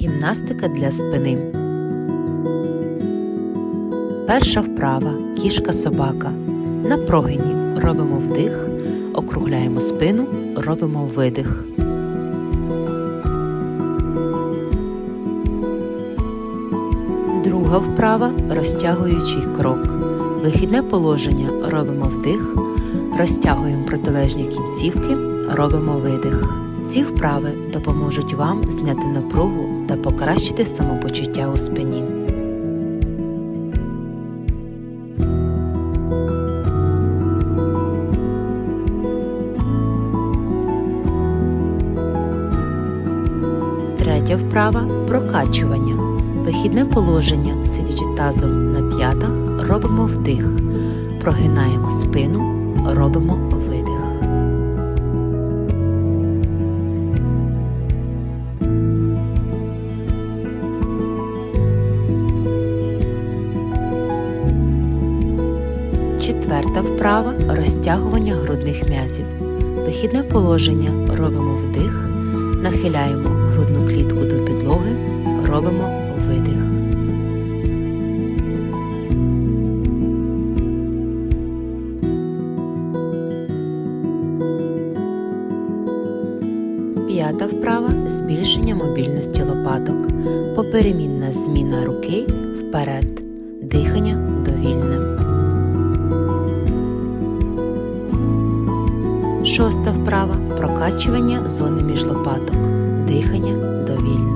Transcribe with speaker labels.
Speaker 1: Гімнастика для спини. Перша вправа кішка собака. На прогині робимо вдих, округляємо спину, робимо видих. Друга вправа розтягуючий крок. Вихідне положення робимо вдих, розтягуємо протилежні кінцівки, робимо видих. Ці вправи допоможуть вам зняти напругу та покращити самопочуття у спині. Третя вправа прокачування. Вихідне положення, сидячи тазом на п'ятах, робимо вдих, прогинаємо спину, робимо видих. Четверта вправа розтягування грудних м'язів. Вихідне положення робимо вдих, нахиляємо грудну клітку до підлоги, робимо видих. П'ята вправа збільшення мобільності лопаток. Поперемінна зміна руки вперед. Дихання довільне. Шоста вправа прокачування зони між лопаток. Дихання довільно.